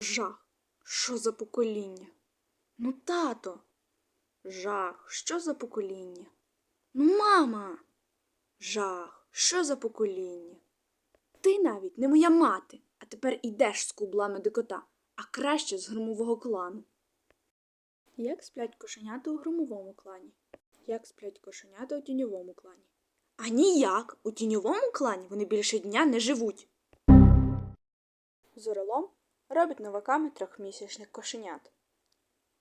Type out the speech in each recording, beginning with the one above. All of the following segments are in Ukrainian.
Жах, що за покоління? Ну, тато. Жах, що за покоління? Ну, мама. Жах, що за покоління? Ти навіть не моя мати, а тепер ідеш з кублами до кота, а краще з громового клану. Як сплять кошенята у громовому клані? Як сплять кошенята у тіньовому клані? А ніяк, у тіньовому клані вони більше дня не живуть. Зорелом робить новаками трьохмісячних кошенят.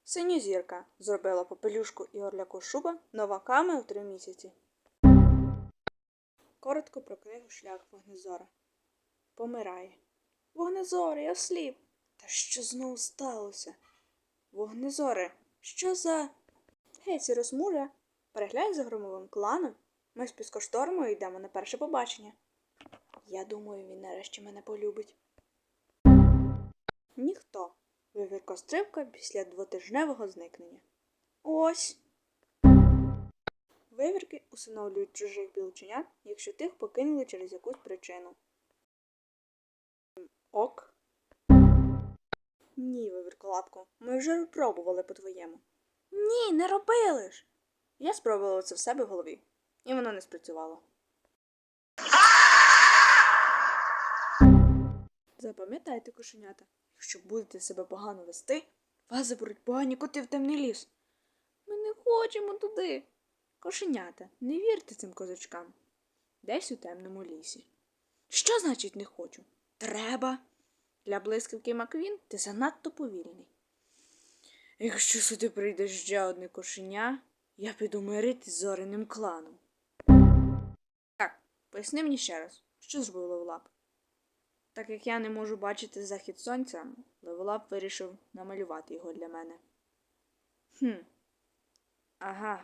Синьозірка зробила попелюшку і орляку шуба новаками у три місяці. Коротко про книгу Шлях Вогнезора. Помирає. Вогнезоре, я сліп. Та що знову сталося? Вогнезоре, що за. Гей, сіросмуря, переглянь за громовим кланом. Ми з піскоштормою йдемо на перше побачення. Я думаю, він нарешті мене полюбить. Ніхто. Вивір кострибка після двотижневого зникнення. Ось. Вивірки усиновлюють чужих білченят, якщо тих покинули через якусь причину. Ок. Ні, вивірколапко, ми вже пробували по-твоєму. Ні, не робили ж. Я спробувала це в себе в голові, і воно не спрацювало. Запам'ятайте, кошенята, якщо будете себе погано вести, вас заберуть погані коти в темний ліс. Ми не хочемо туди. Кошенята, не вірте цим козачкам. Десь у темному лісі. Що значить не хочу? Треба. Для блискавки Маквін ти занадто повільний. Якщо сюди прийде ще одне кошеня, я піду мирити з зоряним кланом. Так, поясни мені ще раз, що зробив Левелап? Так як я не можу бачити захід сонця, Левелап вирішив намалювати його для мене. Хм. Ага,